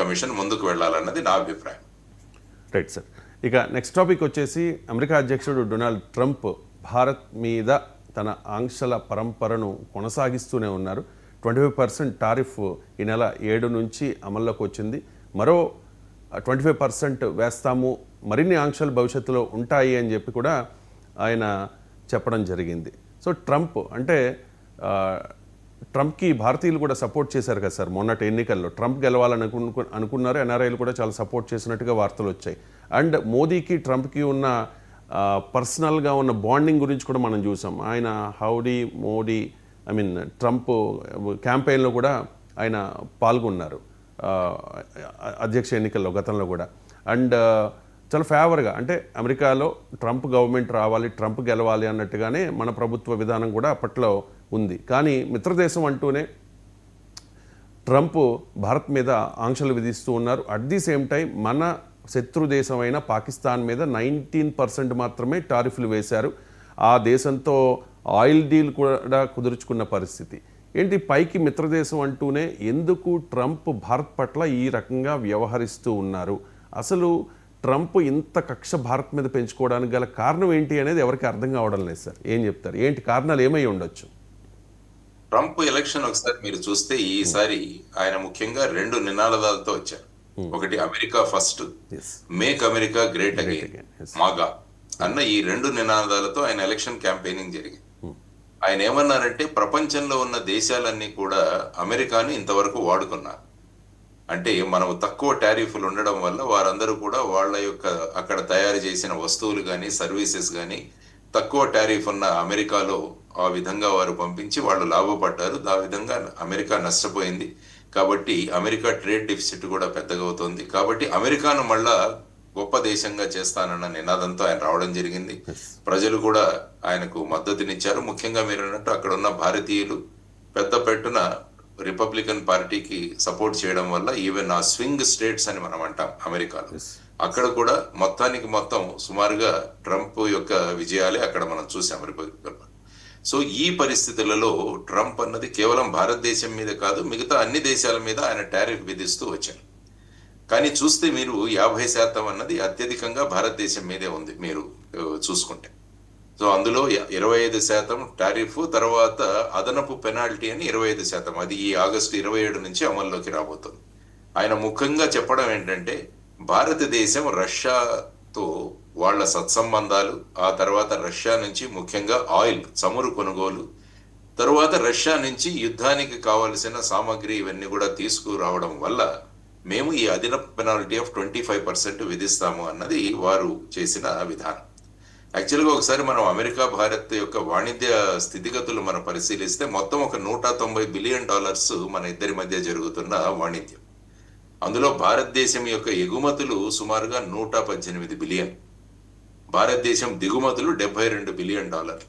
Commission ముందుకు వెళ్ళాలన్నది నా అభిప్రాయం. రైట్ సార్ ఇక నెక్స్ట్ టాపిక్ వచ్చేసి అమెరికా అధ్యక్షుడు డొనాల్డ్ ట్రంప్ భారత్ మీద తన ఆంక్షల పరంపరను కొనసాగిస్తూనే ఉన్నారు. ట్వంటీ ఫైవ్ పర్సెంట్ టారిఫ్ ఈ నెల ఏడు నుంచి అమల్లోకి వచ్చింది. మరో ట్వంటీ ఫైవ్ పర్సెంట్ వేస్తాము మరిన్ని ఆంక్షలు భవిష్యత్తులో ఉంటాయి అని చెప్పి కూడా ఆయన చెప్పడం జరిగింది. సో ట్రంప్ అంటే ట్రంప్కి భారతీయులు కూడా సపోర్ట్ చేశారు కదా సార్. మొన్నటి ఎన్నికల్లో ట్రంప్ గెలవాలని అనుకున్నారు ఎన్ఆర్ఐలు కూడా చాలా సపోర్ట్ చేసినట్టుగా వార్తలు వచ్చాయి. అండ్ మోదీకి ట్రంప్కి ఉన్న పర్సనల్గా ఉన్న బాండింగ్ గురించి కూడా మనం చూసాం. ఆయన howdy Modi I mean Trump క్యాంపెయిన్లో కూడా ఆయన పాల్గొన్నారు. అధ్యక్ష ఎన్నికల్లో గతంలో కూడా. అండ్ చాలా ఫేవర్గా అంటే అమెరికాలో ట్రంప్ గవర్నమెంట్ రావాలి ట్రంప్ గెలవాలి అన్నట్టుగానే మన ప్రభుత్వ విధానం కూడా అప్పట్లో ఉంది. కానీ మిత్రదేశం అంటూనే ట్రంప్ భారత్ మీద ఆంక్షలు విధిస్తూ ఉన్నారు. అట్ ది సేమ్ టైం మన శత్రు దేశమైన పాకిస్తాన్ మీద నైన్టీన్ పర్సెంట్ మాత్రమే టారిఫ్లు వేశారు. ఆ దేశంతో ఆయిల్ డీల్ కూడా కుదుర్చుకున్న పరిస్థితి. ఏంటి? పైకి మిత్రదేశం అంటూనే ఎందుకు ట్రంప్ భారత్ పట్ల ఈ రకంగా వ్యవహరిస్తూ ఉన్నారు? అసలు ట్రంప్ ఇంత కక్ష భారత్ మీద పెంచుకోవడానికి గల కారణం ఏంటి అనేది ఎవరికి అర్థం కావడం లేదు సార్. ఏం చెప్తారు? ఏంటి? కారణాలు ఏమై ఉండొచ్చు? ట్రంప్ ఎలక్షన్ ఒకసారి మీరు చూస్తే ఈసారి ఆయన ముఖ్యంగా రెండు నినాదాలతో వచ్చారు. ఒకటి America first make America great again. MAGA. అన్న ఈ రెండు నినాదాలతో ఆయన ఎలక్షన్ క్యాంపెయినింగ్ జరిగింది. ఆయన ఏమన్నారంటే ప్రపంచంలో ఉన్న దేశాలన్నీ కూడా అమెరికాను ఇంతవరకు వాడుకున్నారు. అంటే మనం తక్కువ టారిఫ్లు ఉండడం వల్ల వారందరూ కూడా వాళ్ళ యొక్క అక్కడ తయారు చేసిన వస్తువులు కానీ సర్వీసెస్ కానీ తక్కువ టారిఫ్ ఉన్న అమెరికాలో ఆ విధంగా వారు పంపించి వాళ్ళు లాభపడ్డారు. ఆ విధంగా అమెరికా నష్టపోయింది. కాబట్టి అమెరికా ట్రేడ్ డెఫిసిట్ కూడా పెద్దగా అవుతుంది కాబట్టి అమెరికాను మళ్ళా గొప్ప దేశంగా చేస్తానన్న నినాదంతో ఆయన రావడం జరిగింది. ప్రజలు కూడా ఆయనకు మద్దతునిచ్చారు. ముఖ్యంగా మీరు అన్నట్టు అక్కడ ఉన్న భారతీయులు పెద్ద పెట్టున రిపబ్లికన్ పార్టీకి సపోర్ట్ చేయడం వల్ల ఈవెన్ ఆ స్వింగ్ స్టేట్స్ అని మనం అంటాం అమెరికాలో. అక్కడ కూడా మొత్తానికి మొత్తం సుమారుగా ట్రంప్ యొక్క విజయాలే అక్కడ మనం చూసాం రిపబ్లికన్ సో ఈ పరిస్థితులలో ట్రంప్ అన్నది కేవలం భారతదేశం మీద కాదు మిగతా అన్ని దేశాల మీద ఆయన టారిఫ్ విధిస్తూ వచ్చారు. కానీ చూస్తే మీరు యాభై శాతం అన్నది అత్యధికంగా భారతదేశం మీదే ఉంది మీరు చూసుకుంటే. సో అందులో ఇరవై ఐదు శాతం టారిఫ్ తర్వాత అదనపు పెనాల్టీ అని ఇరవై ఐదు శాతం. అది ఈ ఆగస్టు ఇరవై ఏడు నుంచి అమల్లోకి రాబోతుంది. ఆయన ముఖ్యంగా చెప్పడం ఏంటంటే భారతదేశం రష్యాతో వాళ్ళ సత్సంబంధాలు ఆ తర్వాత రష్యా నుంచి ముఖ్యంగా ఆయిల్ చమురు కొనుగోలు తరువాత రష్యా నుంచి యుద్ధానికి కావలసిన సామాగ్రి ఇవన్నీ కూడా తీసుకురావడం వల్ల మేము ఈ అధిన penalty of twenty five percent విధిస్తాము అన్నది వారు చేసిన విధానం. యాక్చువల్గా ఒకసారి మనం అమెరికా భారత్ యొక్క వాణిజ్య స్థితిగతులు మనం పరిశీలిస్తే మొత్తం ఒక నూట తొంభై బిలియన్ డాలర్స్ మన ఇద్దరి మధ్య జరుగుతున్న వాణిజ్యం. అందులో భారతదేశం యొక్క ఎగుమతులు సుమారుగా నూట పద్దెనిమిది బిలియన్. భారతదేశం దిగుమతులు డెబ్బై రెండు బిలియన్ డాలర్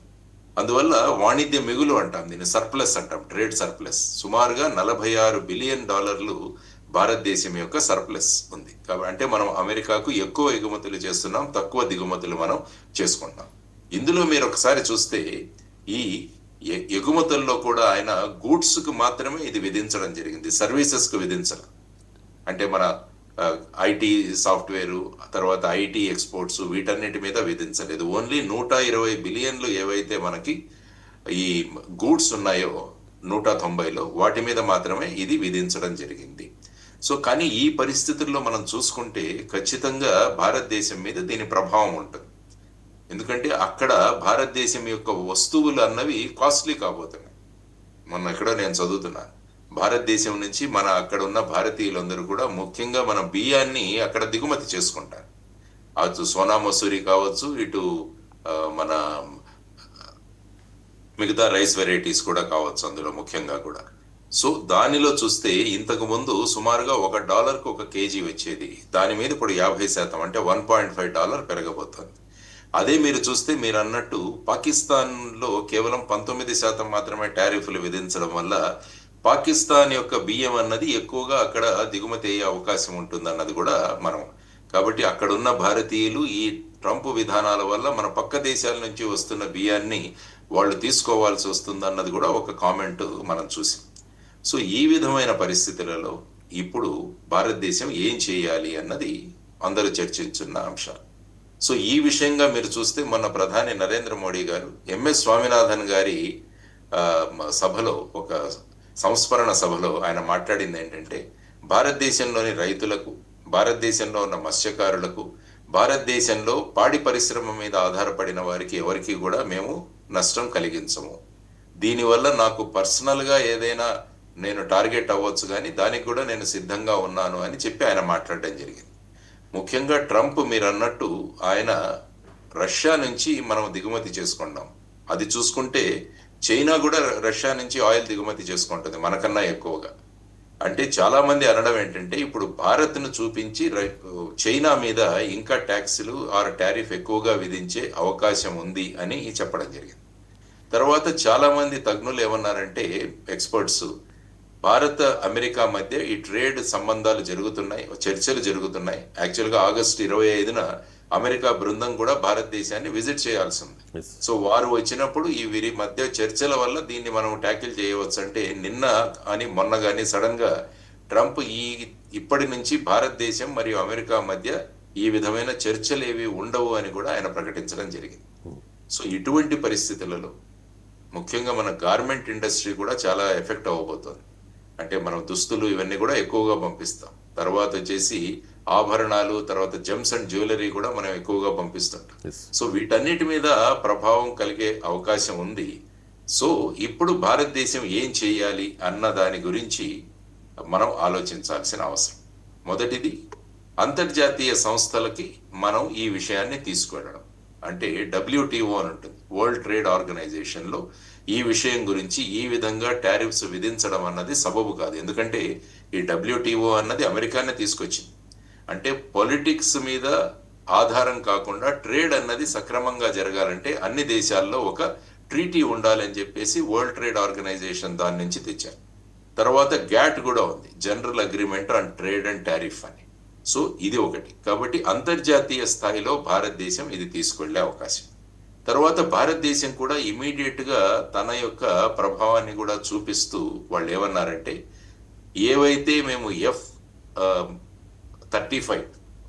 అందువల్ల వాణిజ్య మిగులు అంటాం దీన్ని సర్ప్లస్ అంటాం ట్రేడ్ సర్ప్లస్. సుమారుగా నలభై ఆరు బిలియన్ డాలర్లు భారతదేశం యొక్క సర్ప్లస్ ఉంది. కాబట్టి అంటే మనం అమెరికాకు ఎక్కువ ఎగుమతులు చేస్తున్నాం తక్కువ దిగుమతులు మనం చేసుకుంటాం ఇందులో మీరు ఒకసారి చూస్తే ఈ ఎగుమతుల్లో కూడా ఆయన గూడ్స్కు మాత్రమే ఇది విధించడం జరిగింది సర్వీసెస్కు విధించడం. అంటే మన ఐటీ సాఫ్ట్వేర్ తర్వాత ఐటీ ఎక్స్పోర్ట్స్ వీటన్నిటి మీద విధించలేదు. ఓన్లీ నూట ఇరవై బిలియన్లు ఏవైతే మనకి ఈ గూడ్స్ ఉన్నాయో నూట తొంభైలో వాటి మీద మాత్రమే ఇది విధించడం జరిగింది. సో కానీ ఈ పరిస్థితుల్లో మనం చూసుకుంటే ఖచ్చితంగా భారతదేశం మీద దీని ప్రభావం ఉంటుంది. ఎందుకంటే అక్కడ భారతదేశం యొక్క వస్తువులు అన్నవి కాస్ట్లీ కాబోతున్నాయి. మొన్న ఎక్కడో నేను చదువుతున్నాను. భారతదేశం నుంచి మన అక్కడ ఉన్న భారతీయులందరూ కూడా ముఖ్యంగా మన బియ్యాన్ని అక్కడ దిగుమతి చేసుకుంటారు. అటు సోనా మసూరి కావచ్చు ఇటు మన మిగతా రైస్ వెరైటీస్ కూడా కావచ్చు అందులో ముఖ్యంగా కూడా. సో దానిలో చూస్తే ఇంతకు ముందు సుమారుగా ఒక డాలర్కు ఒక కేజీ వచ్చేది. దాని మీద ఇప్పుడు యాభై శాతం అంటే వన్ పాయింట్ ఫైవ్ డాలర్ పెరగబోతోంది. అదే మీరు చూస్తే మీరు అన్నట్టు పాకిస్తాన్లో కేవలం పంతొమ్మిది శాతం మాత్రమే టారిఫ్లు విధించడం వల్ల పాకిస్తాన్ యొక్క బియ్యం అన్నది ఎక్కువగా అక్కడ దిగుమతి అయ్యే అవకాశం ఉంటుంది అన్నది కూడా మనం. కాబట్టి అక్కడున్న భారతీయులు ఈ ట్రంప్ విధానాల వల్ల మన పక్క దేశాల నుంచి వస్తున్న బియ్యాన్ని వాళ్ళు తీసుకోవాల్సి వస్తుంది అన్నది కూడా ఒక కామెంట్ మనం చూసాం. సో ఈ విధమైన పరిస్థితులలో ఇప్పుడు భారతదేశం ఏం చేయాలి అన్నది అందరూ చర్చించున్న అంశాలు సో ఈ విషయంగా మీరు చూస్తే మొన్న ప్రధాని నరేంద్ర మోడీ గారు ఎంఎస్ స్వామినాథన్ గారి సభలో ఒక సంస్మరణ సభలో ఆయన మాట్లాడింది ఏంటంటే భారతదేశంలోని రైతులకు భారతదేశంలో ఉన్న మత్స్యకారులకు భారతదేశంలో పాడి పరిశ్రమ మీద ఆధారపడిన వారికి ఎవరికి కూడా మేము నష్టం కలిగించము. దీనివల్ల నాకు పర్సనల్గా ఏదైనా నేను టార్గెట్ అవ్వచ్చు కానీ దానికి కూడా నేను సిద్ధంగా ఉన్నాను అని చెప్పి ఆయన మాట్లాడడం జరిగింది. ముఖ్యంగా ట్రంప్ మీరు అన్నట్టు ఆయన రష్యా నుంచి మనం దిగుమతి చేసుకుంటాం అది చూసుకుంటే చైనా కూడా రష్యా నుంచి ఆయిల్ దిగుమతి చేసుకుంటుంది మనకన్నా ఎక్కువగా. అంటే చాలా మంది అనడం ఏంటంటే ఇప్పుడు భారత్ను చూపించి రై- చైనా మీద ఇంకా ట్యాక్సులు ఆర్ టారిఫ్ ఎక్కువగా విధించే అవకాశం ఉంది అని చెప్పడం జరిగింది. తర్వాత చాలా మంది తజ్ఞులు ఏమన్నారంటే ఎక్స్పర్ట్స్ భారత్ అమెరికా మధ్య ఈ ట్రేడ్ సంబంధాలు జరుగుతున్నాయి చర్చలు జరుగుతున్నాయి. యాక్చువల్గా ఆగస్టు ఇరవై ఐదున అమెరికా బృందం కూడా భారతదేశాన్ని విజిట్ చేయాల్సి ఉంది. సో వారు వచ్చినప్పుడు ఈ వీరి మధ్య చర్చల వల్ల దీన్ని మనం ట్యాకిల్ చేయవచ్చు. అంటే నిన్న అని మొన్న కానీ సడన్గా ట్రంప్ ఈ ఇప్పటి నుంచి భారతదేశం మరియు అమెరికా మధ్య ఈ విధమైన చర్చలు ఏవి ఉండవు అని కూడా ఆయన ప్రకటించడం జరిగింది. సో ఇటువంటి పరిస్థితులలో ముఖ్యంగా మన గార్మెంట్ ఇండస్ట్రీ కూడా చాలా ఎఫెక్ట్ అవ్వబోతోంది. అంటే మనం దుస్తులు ఇవన్నీ కూడా ఎక్కువగా పంపిస్తాం. తర్వాత వచ్చేసి ఆభరణాలు తర్వాత జెమ్స్ అండ్ జ్యువెలరీ కూడా మనం ఎక్కువగా పంపిస్తుంటాం. సో వీటన్నిటి మీద ప్రభావం కలిగే అవకాశం ఉంది. సో ఇప్పుడు భారతదేశం ఏం చేయాలి అన్న దాని గురించి మనం ఆలోచించాల్సిన అవసరం. మొదటిది అంతర్జాతీయ సంస్థలకి మనం ఈ విషయాన్ని తీసుకువెళ్ళడం. అంటే డబ్ల్యూటిఓ అని ఉంటుంది. వరల్డ్ ట్రేడ్ ఆర్గనైజేషన్లో ఈ విషయం గురించి ఈ విధంగా టారిఫ్స్ విధించడం అన్నది సబబు కాదు. ఎందుకంటే ఈ డబ్ల్యూటిఓ అన్నది అమెరికానే తీసుకొచ్చింది. అంటే పొలిటిక్స్ మీద ఆధారం కాకుండా ట్రేడ్ అన్నది సక్రమంగా జరగాలంటే అన్ని దేశాల్లో ఒక ట్రీటీ ఉండాలని చెప్పేసి వరల్డ్ ట్రేడ్ ఆర్గనైజేషన్ దాని నుంచి తెచ్చారు. తర్వాత గ్యాట్ కూడా ఉంది. General agreement on trade and tariff అని. సో ఇది ఒకటి. కాబట్టి అంతర్జాతీయ స్థాయిలో భారతదేశం ఇది తీసుకెళ్ళే అవకాశం. తర్వాత భారతదేశం కూడా ఇమీడియట్గా తన యొక్క ప్రభావాన్ని కూడా చూపిస్తూ వాళ్ళు ఏమన్నారంటే ఏవైతే మేము F thirty five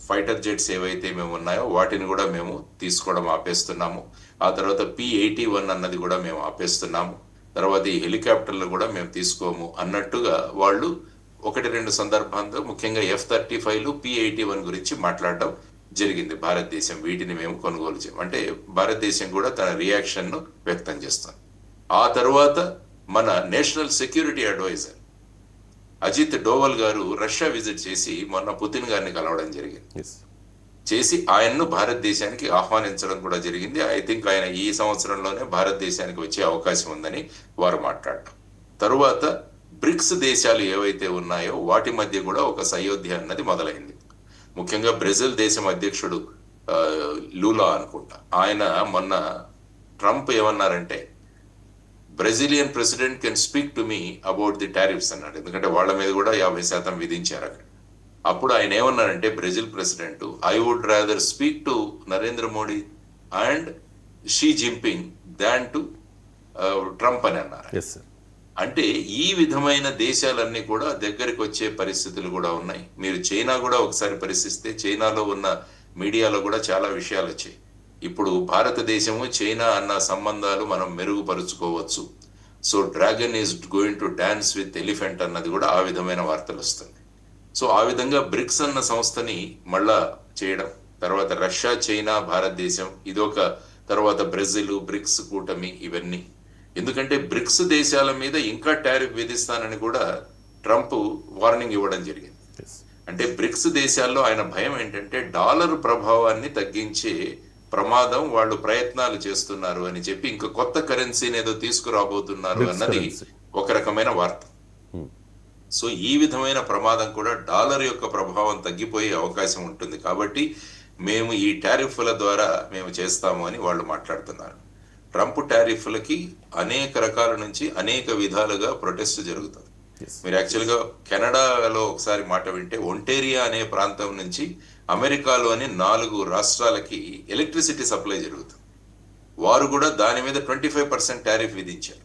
fighter jets ఏవైతే మేము ఉన్నాయో వాటిని కూడా మేము తీసుకోవడం ఆపేస్తున్నాము. ఆ తర్వాత పి ఎయిటీ వన్ అన్నది కూడా మేము ఆపేస్తున్నాము. తర్వాత ఈ హెలికాప్టర్లు కూడా మేము తీసుకోము అన్నట్టుగా వాళ్ళు ఒకటి రెండు సందర్భాల్లో ముఖ్యంగా ఎఫ్ థర్టీ ఫైవ్లు పి ఎయిటీ వన్ గురించి మాట్లాడడం జరిగింది భారతదేశం. వీటిని మేము కొనుగోలు చేయం అంటే భారతదేశం కూడా తన రియాక్షన్ను వ్యక్తం చేస్తుంది. ఆ తర్వాత మన national security adviser Ajit Doval గారు రష్యా విజిట్ చేసి మొన్న పుతిన్ గారిని కలవడం జరిగింది. చేసి ఆయన్ను భారతదేశానికి ఆహ్వానించడం కూడా జరిగింది. ఐ థింక్ ఆయన ఈ సంవత్సరంలోనే భారతదేశానికి వచ్చే అవకాశం ఉందని వారు మాట్లాడటం తరువాత బ్రిక్స్ దేశాలు ఏవైతే ఉన్నాయో వాటి మధ్య కూడా ఒక సయోధ్య అన్నది మొదలైంది. ముఖ్యంగా బ్రెజిల్ దేశం అధ్యక్షుడు లూలా అనుకుంటా. ఆయన మొన్న ట్రంప్ ఏమన్నారంటే Brazilian president can speak to me about the tariffs అన్నాడు. ఎందుకంటే వాళ్ళ మీద కూడా యాభై శాతం విధించారు అక్కడ. అప్పుడు ఆయన ఏమన్నారంటే Brazil president I would rather speak to Narendra Modi and Xi Jinping than to Trump అని అన్నారు ఎస్ అంటే ఈ విధమైన దేశాలన్నీ కూడా దగ్గరికి వచ్చే పరిస్థితులు కూడా ఉన్నాయి. మీరు చైనా కూడా ఒకసారి పరిశీలిస్తే చైనాలో ఉన్న మీడియాలో కూడా చాలా విషయాలు వచ్చాయి. ఇప్పుడు భారతదేశము చైనా అన్న సంబంధాలు మనం మెరుగుపరుచుకోవచ్చు. So dragon is going to dance with elephant అన్నది కూడా ఆ విధమైన వార్తలు వస్తుంది సో ఆ విధంగా బ్రిక్స్ అన్న సంస్థని మళ్ళా చేయడం తర్వాత రష్యా చైనా భారతదేశం ఇదొక తర్వాత బ్రెజిల్ బ్రిక్స్ కూటమి ఇవన్నీ. ఎందుకంటే బ్రిక్స్ దేశాల మీద ఇంకా టారిఫ్ విధిస్తానని కూడా ట్రంప్ వార్నింగ్ ఇవ్వడం జరిగింది. అంటే బ్రిక్స్ దేశాల్లో ఆయన భయం ఏంటంటే డాలర్ ప్రభావాన్ని తగ్గించే ప్రమాదం వాళ్ళు ప్రయత్నాలు చేస్తున్నారు అని చెప్పి ఇంకా కొత్త కరెన్సీని ఏదో తీసుకురాబోతున్నారు అన్నది. ఒక రకమైన వార్త. సో ఈ విధమైన ప్రమాదం కూడా డాలర్ యొక్క ప్రభావం తగ్గిపోయే అవకాశం ఉంటుంది కాబట్టి మేము ఈ టారిఫ్ల ద్వారా మేము చేస్తాము అని వాళ్ళు మాట్లాడుతున్నారు. ట్రంప్ టారిఫ్లకి అనేక రకాల నుంచి అనేక విధాలుగా ప్రొటెస్ట్ జరుగుతుంది మీరు యాక్చువల్గా కెనడాలో ఒకసారి మాట వింటే ఒంటేరియా అనే ప్రాంతం నుంచి అమెరికాలోని నాలుగు రాష్ట్రాలకి ఎలక్ట్రిసిటీ సప్లై జరుగుతుంది. వారు కూడా దాని మీద ట్వంటీ ఫైవ్ పర్సెంట్ టారిఫ్ విధించారు.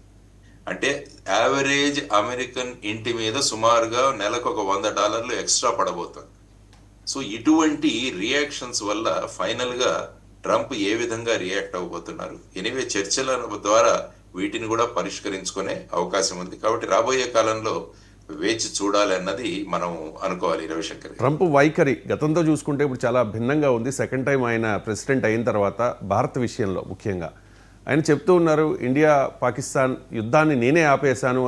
అంటే యావరేజ్ అమెరికన్ ఇంటి మీద సుమారుగా నెలకు ఒక వంద డాలర్లు ఎక్స్ట్రా పడబోతుంది. సో ఇటువంటి రియాక్షన్స్ వల్ల ఫైనల్గా ట్రంప్ ఏ విధంగా రియాక్ట్ అవ్వబోతున్నారు? ఎనివే చర్చల ద్వారా వీటిని కూడా పరిష్కరించుకునే అవకాశం ఉంది. కాబట్టి రాబోయే కాలంలో వేచి చూడాలి అన్నది మనం అనుకోవాలి రవిశంకర్ ట్రంప్ వైఖరి గతంతో చూసుకుంటే ఇప్పుడు చాలా భిన్నంగా ఉంది. సెకండ్ టైం ఆయన ప్రెసిడెంట్ అయిన తర్వాత భారత్ విషయంలో ముఖ్యంగా. ఆయన చెప్తూ ఉన్నారు ఇండియా పాకిస్తాన్ యుద్ధాన్ని నేనే ఆపేశాను